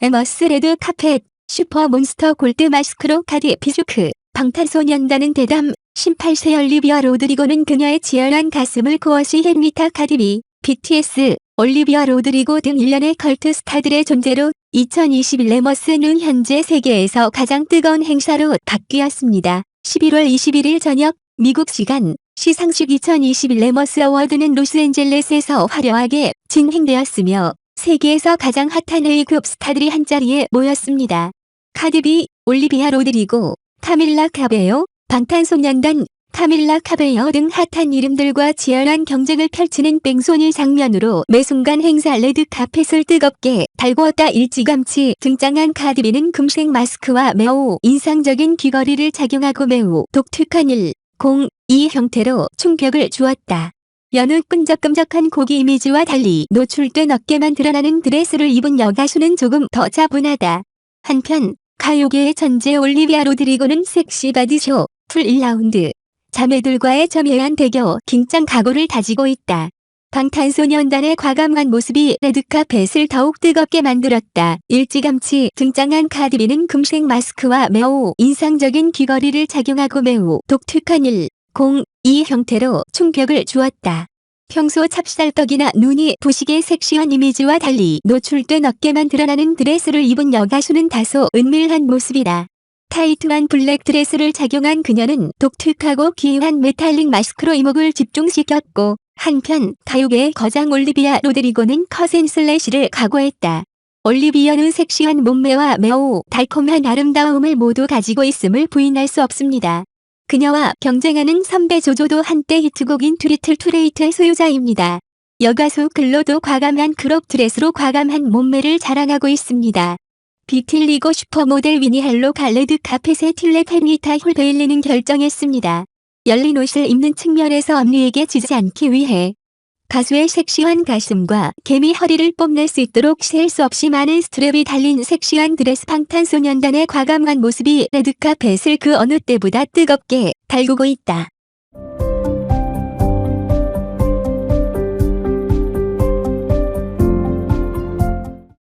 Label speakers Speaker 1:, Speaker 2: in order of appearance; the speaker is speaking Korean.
Speaker 1: 에머스 레드 카펫, 슈퍼 몬스터 골드 마스크로 카디 비주크, 방탄소년단은 대담, 18세 올리비아 로드리고는 그녀의 치열한 가슴을 코어시 헨리타 카디비, BTS, 올리비아 로드리고 등 일련의 컬트 스타들의 존재로 2021 레머스는 현재 세계에서 가장 뜨거운 행사로 바뀌었습니다. 11월 21일 저녁 미국 시간 시상식 2021 레머스 어워드는 로스앤젤레스에서 화려하게 진행되었으며 세계에서 가장 핫한 A급 스타들이 한자리에 모였습니다. 카디비, 올리비아 로드리고, 카밀라 카베요, 방탄소년단, 카밀라 카베요 등 핫한 이름들과 치열한 경쟁을 펼치는 뺑소니 장면으로 매 순간 행사 레드 카펫을 뜨겁게 달구었다 일찌감치 등장한 카디비는 금색 마스크와 매우 인상적인 귀걸이를 착용하고 매우 독특한 1, 0, 2 형태로 충격을 주었다. 여느 끈적끈적한 고기 이미지와 달리 노출된 어깨만 드러나는 드레스를 입은 여가수는 조금 더 차분하다. 한편 가요계의 천재 올리비아 로드리고는 섹시 바디쇼, 풀 1라운드, 자매들과의 점예한 대결, 긴장 각오를 다지고 있다. 방탄소년단의 과감한 모습이 레드카펫을 더욱 뜨겁게 만들었다. 일찌감치 등장한 카디비는 금색 마스크와 매우 인상적인 귀걸이를 착용하고 매우 독특한 1, 0, 2 형태로 충격을 주었다. 평소 찹쌀떡이나 눈이 부시게 섹시한 이미지와 달리 노출된 어깨만 드러나는 드레스를 입은 여가수는 다소 은밀한 모습이다. 타이트한 블랙 드레스를 착용한 그녀는 독특하고 기이한 메탈릭 마스크로 이목을 집중시켰고 한편 가요계의 거장 올리비아 로드리고는 커센 슬래시를 각오했다. 올리비아는 섹시한 몸매와 매우 달콤한 아름다움을 모두 가지고 있음을 부인할 수 없습니다. 그녀와 경쟁하는 선배 조조도 한때 히트곡인 트리틀 투레이트의 소유자입니다. 여가수 글로도 과감한 크롭 드레스로 과감한 몸매를 자랑하고 있습니다. 비틀리고 슈퍼모델 위니 헬로 갈레드 카펫의 틸레 페니타 홀베일리는 결정했습니다. 열린 옷을 입는 측면에서 언니에게 지지 않기 위해 가수의 섹시한 가슴과 개미 허리를 뽐낼 수 있도록 셀 수 없이 많은 스트랩이 달린 섹시한 드레스 방탄소년단의 과감한 모습이 레드카펫을 그 어느 때보다 뜨겁게 달구고 있다.